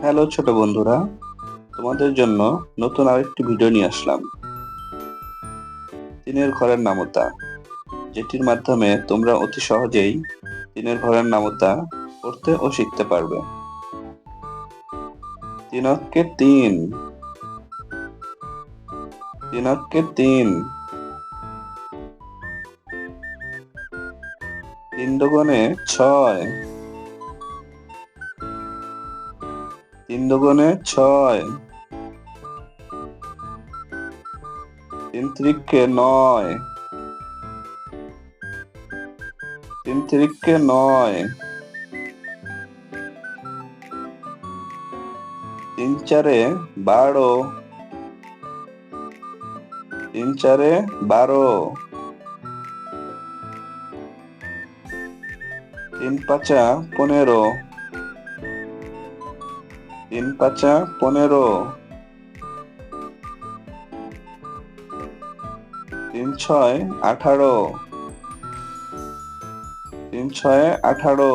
Hello ছোট বন্ধুরা, তোমাদের জন্য নতুন আরেকটি ভিডিও নিয়ে আসলাম। তিনের ঘরের নামতা, যেটির মাধ্যমে তোমরা অতি সহজেই তিনের ঘরের নামতা পড়তে ও শিখতে পারবে। তিনককে তিন। তিনককে তিন। তিন দুগুণে ছয়। তিন দুগুণে ছয়। তিন নয়। তিন নয়। তিন চারে বারো। তিন চারে বারো। তিন পাঁচা পনেরো। তিন পাঁচা পনেরো। তিন ছয় আঠারো। তিন ছয় আঠারো।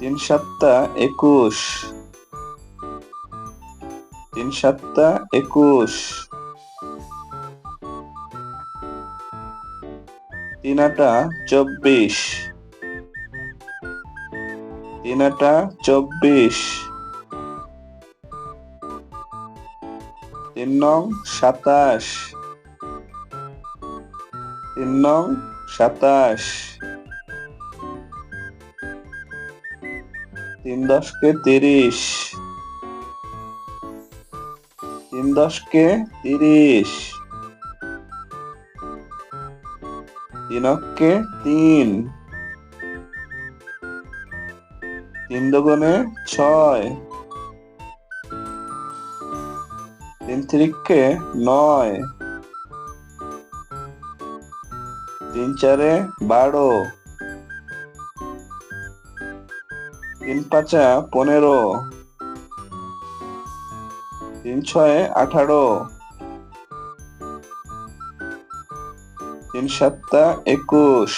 তিন সাতটা একুশ। তিন সাতটা একুশ। তিন আটা চব্বিশ। তিন চব্বিশ। তিন নং সাতাশ। তিন নং সাতাশ। তিন দশকে তিরিশ। তিন দশকে তিরিশ। তিনককে তিন। তিন দুগুণে ছয়। তিন ত্রিককে নয়। তিন চারে বারো। তিন পাঁচা পনেরো। তিন ছয় আঠারো। তিন সাতটা একুশ।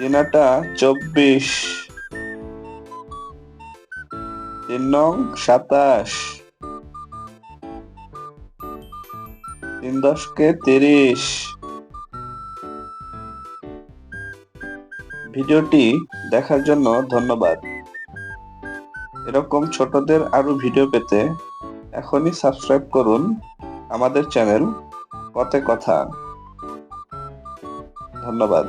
তিন আটা চব্বিশ। তিন নং সাতাশ। তিন দশকে তিরিশ। ভিডিওটি দেখার জন্য ধন্যবাদ। এরকম ছোটদের আরও ভিডিও পেতে এখনই সাবস্ক্রাইব করুন আমাদের চ্যানেল কতে কথা। ধন্যবাদ।